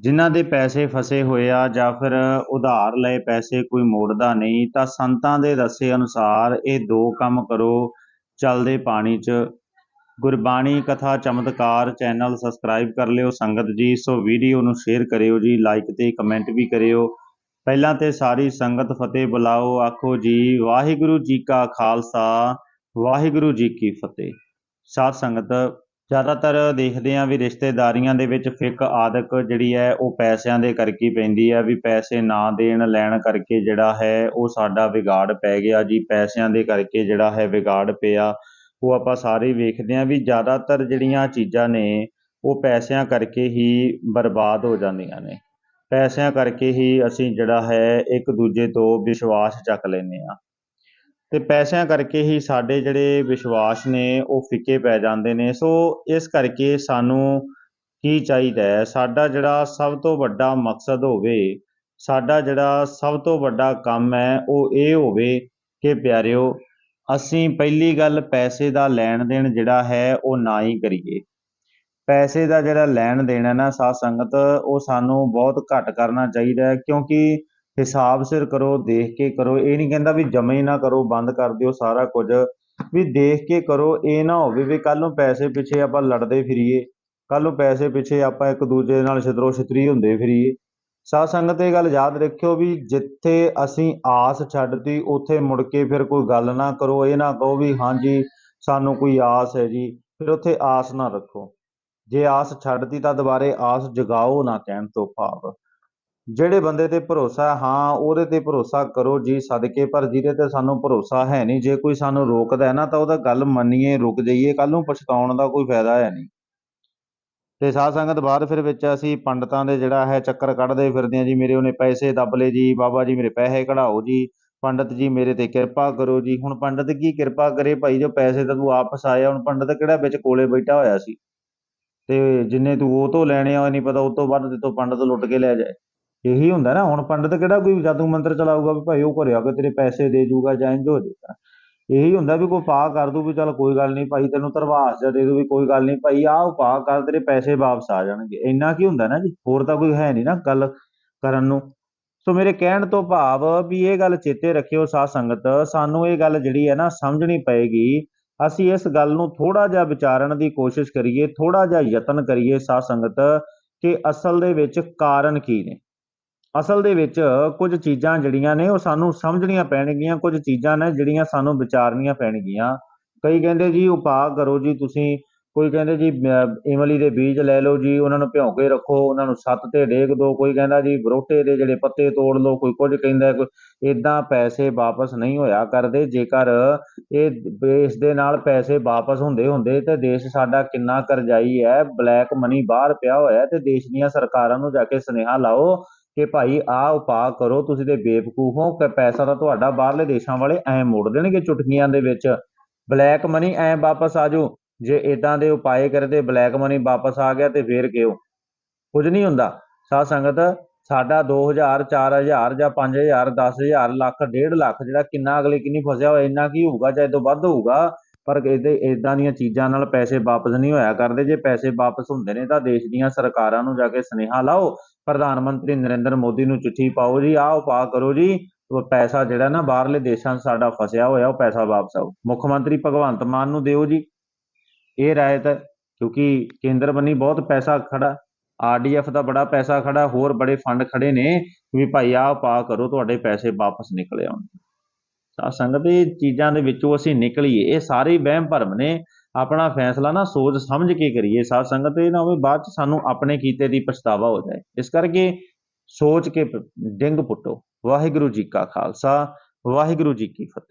ਜਿਨ੍ਹਾਂ ਦੇ ਪੈਸੇ ਫਸੇ ਹੋਏ ਆ ਜਾਂ ਫਿਰ ਉਧਾਰ ਲਏ ਪੈਸੇ ਕੋਈ ਮੋੜਦਾ ਨਹੀਂ, ਤਾਂ ਸੰਤਾਂ ਦੇ ਦੱਸੇ ਅਨੁਸਾਰ ਇਹ ਦੋ ਕੰਮ ਕਰੋ। ਚੱਲਦੇ ਪਾਣੀ 'ਚ। ਗੁਰਬਾਣੀ ਕਥਾ ਚਮਤਕਾਰ ਚੈਨਲ ਸਬਸਕ੍ਰਾਈਬ ਕਰ ਲਿਓ ਸੰਗਤ ਜੀ। ਸੋ ਵੀਡੀਓ ਨੂੰ ਸ਼ੇਅਰ ਕਰਿਓ ਜੀ ਲਾਈਕ ਤੇ ਕਮੈਂਟ ਵੀ ਕਰਿਓ। ਪਹਿਲਾਂ ਤੇ ਸਾਰੀ ਸੰਗਤ ਫਤਿਹ ਬੁਲਾਓ। ਆਖੋ ਜੀ, ਵਾਹਿਗੁਰੂ ਜੀ ਕਾ ਖਾਲਸਾ, ਵਾਹਿਗੁਰੂ ਜੀ ਕੀ ਫਤਿਹ। ਸਾਧ ਸੰਗਤ ਜ਼ਿਆਦਾਤਰ ਦੇਖਦੇ ਹਾਂ ਵੀ ਰਿਸ਼ਤੇਦਾਰੀਆਂ ਦੇ ਵਿੱਚ ਫਿੱਕ ਆਦਕ ਜਿਹੜੀ ਹੈ ਉਹ ਪੈਸਿਆਂ ਦੇ ਕਰਕੇ ਹੀ ਪੈਂਦੀ ਹੈ, ਵੀ ਪੈਸੇ ਨਾ ਦੇਣ ਲੈਣ ਕਰਕੇ ਜਿਹੜਾ ਹੈ ਉਹ ਸਾਡਾ ਵਿਗਾੜ ਪੈ ਗਿਆ ਜੀ, ਪੈਸਿਆਂ ਦੇ ਕਰਕੇ ਜਿਹੜਾ ਹੈ ਵਿਗਾੜ ਪਿਆ। ਉਹ ਆਪਾਂ ਸਾਰੇ ਵੇਖਦੇ ਹਾਂ ਵੀ ਜ਼ਿਆਦਾਤਰ ਜਿਹੜੀਆਂ ਚੀਜ਼ਾਂ ਨੇ ਉਹ ਪੈਸਿਆਂ ਕਰਕੇ ਹੀ ਬਰਬਾਦ ਹੋ ਜਾਂਦੀਆਂ ਨੇ। ਪੈਸਿਆਂ ਕਰਕੇ ਹੀ ਅਸੀਂ ਜਿਹੜਾ ਹੈ ਇੱਕ ਦੂਜੇ ਤੋਂ ਵਿਸ਼ਵਾਸ ਚੱਕ ਲੈਂਦੇ ਹਾਂ। ਤੇ ਪੈਸਿਆਂ ਕਰਕੇ ਹੀ ਸਾਡੇ ਜਿਹੜੇ ਵਿਸ਼ਵਾਸ ਨੇ, ਉਹ ਫਿੱਕੇ ਪੈ ਜਾਂਦੇ ਨੇ। ਸੋ ਇਸ ਕਰਕੇ ਸਾਨੂੰ ਕੀ ਚਾਹੀਦਾ ਹੈ? ਸਾਡਾ ਜਿਹੜਾ ਸਭ ਤੋਂ ਵੱਡਾ ਮਕਸਦ ਹੋਵੇ, ਸਾਡਾ ਜਿਹੜਾ ਸਭ ਤੋਂ ਵੱਡਾ ਕੰਮ ਹੈ, ਉਹ ਇਹ ਹੋਵੇ ਕਿ ਪਿਆਰਿਓ, ਅਸੀਂ ਪਹਿਲੀ ਗੱਲ ਪੈਸੇ ਦਾ ਲੈਣ ਦੇਣ ਜਿਹੜਾ ਹੈ, ਉਹ ਨਾ ਹੀ ਕਰੀਏ। ਪੈਸੇ ਦਾ ਜਿਹੜਾ ਲੈਣ ਦੇਣ ਹੈ ਨਾ ਸਾਧ ਸੰਗਤ, ਉਹ ਸਾਨੂੰ ਬਹੁਤ ਘੱਟ ਕਰਨਾ ਚਾਹੀਦਾ ਹੈ, ਕਿਉਂਕਿ ਹਿਸਾਬ ਸਿਰ ਕਰੋ, ਦੇਖ ਕੇ ਕਰੋ। ਇਹ ਨਹੀਂ ਕਹਿੰਦਾ ਵੀ ਜਮੇ ਹੀ ਨਾ ਕਰੋ, ਬੰਦ ਕਰ ਦਿਓ ਸਾਰਾ ਕੁਝ। ਵੀ ਦੇਖ ਕੇ ਕਰੋ, ਇਹ ਨਾ ਹੋਵੇ ਵੀ ਕੱਲ ਨੂੰ ਪੈਸੇ ਪਿੱਛੇ ਆਪਾਂ ਲੜਦੇ ਫਿਰੀਏ। ਕੱਲ ਨੂੰ ਪੈਸੇ ਪਿੱਛੇ ਆਪਾਂ ਇੱਕ ਦੂਜੇ ਨਾਲ ਛਤਰੋ ਛਿਤਰੀ ਹੁੰਦੇ ਫਿਰੀਏ। ਸਾਧ ਸੰਗਤ, ਇਹ ਗੱਲ ਯਾਦ ਰੱਖਿਓ ਵੀ ਜਿੱਥੇ ਅਸੀਂ ਆਸ ਛੱਡਤੀ, ਉੱਥੇ ਮੁੜ ਕੇ ਫਿਰ ਕੋਈ ਗੱਲ ਨਾ ਕਰੋ। ਇਹ ਨਾ ਕਹੋ ਵੀ ਹਾਂਜੀ, ਸਾਨੂੰ ਕੋਈ ਆਸ ਹੈ ਜੀ। ਫਿਰ ਉੱਥੇ ਆਸ ਨਾ ਰੱਖੋ। ਜੇ ਆਸ ਛੱਡਤੀ ਤਾਂ ਦੁਬਾਰੇ ਆਸ ਜਗਾਓ ਨਾ ਕਹਿਣ ਤੋਂ ਭਾਵ। ਜਿਹੜੇ ਬੰਦੇ ਤੇ ਭਰੋਸਾ ਹਾਂ ਉਹਦੇ ਤੇ ਭਰੋਸਾ ਕਰੋ ਜੀ, ਸਦਕੇ, ਪਰ ਜਿਹਦੇ ਤੇ ਸਾਨੂੰ ਭਰੋਸਾ ਹੈ ਨਹੀਂ, ਜੇ ਕੋਈ ਸਾਨੂੰ ਰੋਕਦਾ ਨਾ, ਤਾਂ ਉਹਦਾ ਗੱਲ ਮੰਨੀਏ, ਰੁਕ ਜਾਈਏ ਕੱਲ ਨੂੰ ਪਛਤਾਉਣ ਦਾ ਕੋਈ ਫਾਇਦਾ ਹੈ ਨਹੀਂ। ਤੇ ਸਾਧ ਸੰਗਤ, ਬਾਅਦ ਫਿਰ ਵਿੱਚ ਅਸੀਂ ਪੰਡਤਾਂ ਦੇ ਜਿਹੜਾ ਹੈ ਚੱਕਰ ਕੱਢਦੇ ਫਿਰਦੇ ਆ ਜੀ, ਮੇਰੇ ਉਹਨੇ ਪੈਸੇ ਦੱਬ ਲਏ ਜੀ, ਬਾਬਾ ਜੀ ਮੇਰੇ ਪੈਸੇ ਕਢਾਓ ਜੀ, ਪੰਡਤ ਜੀ ਮੇਰੇ ਤੇ ਕਿਰਪਾ ਕਰੋ ਜੀ, ਹੁਣ ਪੰਡਤ ਕੀ ਕਿਰਪਾ ਕਰੇ ਭਾਈ, ਜੋ ਪੈਸੇ ਤਾਂ ਤੂੰ ਆਪ ਫਸਾਇਆ ਹੁਣ ਪੰਡਤ ਕਿਹੜਾ ਵਿੱਚ ਕੋਲੇ ਬੈਠਾ ਹੋਇਆ ਸੀ। ਤੇ ਜਿੰਨੇ ਤੂੰ ਉਹ ਤੋਂ ਲੈਣੇ ਆ ਨਹੀਂ ਪਤਾ, ਉਹ ਤੋਂ ਵੱਧ ਤੇ ਤੋਂ ਪੰਡਤ ਲੁੱਟ ਕੇ ਲੈ ਜਾਏ। ਇਹੀ ਹੁੰਦਾ ਨਾ, ਹੁਣ ਪੰਡਤ ਕਿਹੜਾ ਕੋਈ ਜਾਦੂ ਮੰਤਰ ਚਲਾਊਗਾ ਵੀ ਭਾਈ ਉਹ ਘਰੇ ਆ ਕੇ ਤੇਰੇ ਪੈਸੇ ਦੇ ਜੂਗਾ ਜਾਂ ਇੰਜ ਹੋ ਜਾਏਗਾ ਇਹੀ ਹੁੰਦਾ ਵੀ ਕੋਈ ਪਾ ਕਰ ਦੂ ਵੀ ਚੱਲ ਕੋਈ ਗੱਲ ਨਹੀਂ ਭਾਈ, ਤੈਨੂੰ ਧਰਵਾਸ ਜਾਂ ਦੇ ਦੂ ਵੀ ਕੋਈ ਗੱਲ ਨਹੀਂ ਭਾਈ, ਆਹ ਉਪਾ ਕਰ, ਤੇਰੇ ਪੈਸੇ ਵਾਪਸ ਆ ਜਾਣਗੇ। ਇੰਨਾ ਕੀ ਹੁੰਦਾ ਨਾ ਜੀ, ਹੋਰ ਤਾਂ ਕੋਈ ਹੈ ਨਹੀਂ ਨਾ ਗੱਲ ਕਰਨ ਨੂੰ। ਸੋ ਮੇਰੇ ਕਹਿਣ ਤੋਂ ਭਾਵ ਵੀ ਇਹ ਗੱਲ ਚੇਤੇ ਰੱਖਿਓ ਸਾਧ ਸੰਗਤ, ਸਾਨੂੰ ਇਹ ਗੱਲ ਜਿਹੜੀ ਹੈ ਨਾ ਸਮਝਣੀ ਪਏਗੀ। ਅਸੀਂ ਇਸ ਗੱਲ ਨੂੰ ਥੋੜਾ ਜਿਹਾ ਵਿਚਾਰਨ ਦੀ ਕੋਸ਼ਿਸ਼ ਕਰੀਏ ਥੋੜਾ ਜਿਹਾ ਯਤਨ ਕਰੀਏ ਸਾਧ ਸੰਗਤ, ਕਿ ਅਸਲ ਦੇ ਵਿੱਚ ਕਾਰਨ ਕੀ ਨੇ। ਅਸਲ ਦੇ ਵਿੱਚ ਕੁਝ ਚੀਜ਼ਾਂ ਜਿਹੜੀਆਂ ਨੇ ਉਹ ਸਾਨੂੰ ਸਮਝਣੀਆਂ ਪੈਣਗੀਆਂ, ਕੁਝ ਚੀਜ਼ਾਂ ਨੇ ਜਿਹੜੀਆਂ ਸਾਨੂੰ ਵਿਚਾਰਨੀਆਂ ਪੈਣਗੀਆਂ। ਕਈ ਕਹਿੰਦੇ ਜੀ ਉਪਾਅ ਕਰੋ ਜੀ ਤੁਸੀਂ। ਕੋਈ ਕਹਿੰਦੇ ਜੀ ਇਮਲੀ ਦੇ ਬੀਜ ਲੈ ਲਓ ਜੀ, ਉਹਨਾਂ ਨੂੰ ਭਿਉਂ ਕੇ ਰੱਖੋ, ਉਹਨਾਂ ਨੂੰ ਸੱਤ ਤੇ ਡੇਗ ਦਿਓ ਕੋਈ ਕਹਿੰਦਾ ਜੀ, ਬਰੋਟੇ ਦੇ ਜਿਹੜੇ ਪੱਤੇ ਤੋੜ ਲਓ। ਕੋਈ ਕੁਝ ਕਹਿੰਦਾ, ਕੋਈ ਇਦਾਂ ਪੈਸੇ ਵਾਪਸ ਨਹੀਂ ਹੋਇਆ ਕਰਦੇ। ਜੇਕਰ ਇਹ ਇਸ ਦੇ ਨਾਲ ਪੈਸੇ ਵਾਪਸ ਹੁੰਦੇ ਹੁੰਦੇ ਤੇ ਦੇਸ਼ ਸਾਡਾ ਕਿੰਨਾ ਕਰਜ਼ਾਈ ਹੈ। ਬਲੈਕ ਮਨੀ ਬਾਹਰ ਪਿਆ ਹੋਇਆ ਤੇ ਦੇਸ਼ ਦੀਆਂ ਸਰਕਾਰਾਂ ਨੂੰ ਜਾ ਕੇ ਸੁਨੇਹਾ ਲਾਓ। ਕਿ ਭਾਈ ਆਹ ਉਪਾਅ ਕਰੋ, ਤੁਸੀਂ ਤੇ ਬੇਵਕੂਫ ਹੋ, ਕਿ ਪੈਸਾ ਤਾਂ ਤੁਹਾਡਾ ਬਾਹਰਲੇ ਦੇਸ਼ਾਂ ਵਾਲੇ ਐ ਮੋੜ ਦੇਣਗੇ ਚੁਟਕੀਆਂ ਦੇ ਵਿੱਚ। ਬਲੈਕ ਮਨੀ ਐ ਵਾਪਸ ਆ ਜਾਓ ਜੇ ਇਦਾਂ ਦੇ ਉਪਾਏ ਕਰਦੇ ਬਲੈਕ ਮਨੀ ਵਾਪਸ ਆ ਗਿਆ ਤੇ ਫੇਰ ਕਿਉਂ? ਕੁਝ ਨਹੀਂ ਹੁੰਦਾ। ਸਾਧ ਸੰਗਤ, ਸਾਡਾ 2000 4000 ਜਾਂ 5000 10000 ਲੱਖ 1.5 ਲੱਖ ਜਿਹੜਾ ਕਿੰਨਾ ਅਗਲੇ ਕਿੰਨੀ ਫਸਿਆ ਹੋਇਆ, ਇੰਨਾ ਕੀ ਹੋਊਗਾ, ਜਾਂ ਇਹ ਤੋਂ ਵੱਧ ਹੋਊਗਾ ਪਰ ਇਹਦੇ ਇਦਾਂ ਦੀਆਂ ਚੀਜ਼ਾਂ ਨਾਲ ਪੈਸੇ ਵਾਪਸ ਨਹੀਂ ਹੋਇਆ ਕਰਦੇ। ਜੇ ਪੈਸੇ ਵਾਪਸ ਹੁੰਦੇ ਨੇ ਤਾਂ ਦੇਸ਼ ਦੀਆਂ ਸਰਕਾਰਾਂ ਨੂੰ ਜਾ ਕੇ ਸੁਨੇਹਾ ਲਾਓ। ਪ੍ਰਧਾਨ ਮੰਤਰੀ ਨਰਿੰਦਰ ਮੋਦੀ ਨੂੰ ਚਿੱਠੀ ਪਾਓ ਜੀ, ਆਹ ਉਪਾਅ ਕਰੋ ਜੀ। ਪੈਸਾ ਜਿਹੜਾ ਨਾ ਬਾਹਰਲੇ ਦੇਸ਼ਾਂ 'ਚ ਸਾਡਾ ਫਸਿਆ ਹੋਇਆ, ਉਹ ਪੈਸਾ ਵਾਪਸ ਆਓ। ਮੁੱਖ ਮੰਤਰੀ ਭਗਵੰਤ ਮਾਨ ਨੂੰ ਦਿਓ ਜੀ। ਇਹ ਰਾਇਤ ਕਿਉਂਕਿ ਕੇਂਦਰ ਬੰਨੀ ਬਹੁਤ ਪੈਸਾ ਖੜਾ। ਆਰਡੀਐਫ ਦਾ ਬੜਾ ਪੈਸਾ ਖੜਾ, ਹੋਰ ਬੜੇ ਫੰਡ ਖੜੇ ਨੇ ਵੀ ਭਾਈ ਆਹ ਉਪਾਅ ਕਰੋ, ਤੁਹਾਡੇ ਪੈਸੇ ਵਾਪਸ ਨਿਕਲੇ ਆਉਣ ਤਾਂ ਸੰਗਤ ਇਹ ਚੀਜ਼ਾਂ ਦੇ ਵਿੱਚੋਂ ਅਸੀਂ ਨਿਕਲੀਏ। ਇਹ ਸਾਰੇ ਵਹਿਮ ਭਰਮ ਨੇ। ਆਪਣਾ ਫੈਸਲਾ ਨਾ ਸੋਚ ਸਮਝ ਕੇ ਕਰੀਏ। ਸਾਧ ਸੰਗਤ ਇਹ ਨਾ ਹੋਵੇ, ਬਾਅਦ ਚ ਸਾਨੂੰ ਆਪਣੇ ਕੀਤੇ ਦੀ ਪਛਤਾਵਾ ਹੋ ਜਾਏ। ਇਸ ਕਰਕੇ ਸੋਚ ਕੇ ਡਿੰਗ ਪੁੱਟੋ। ਵਾਹਿਗੁਰੂ ਜੀ ਕਾ ਖਾਲਸਾ, ਵਾਹਿਗੁਰੂ ਜੀ ਕੀ ਫਤਿਹ।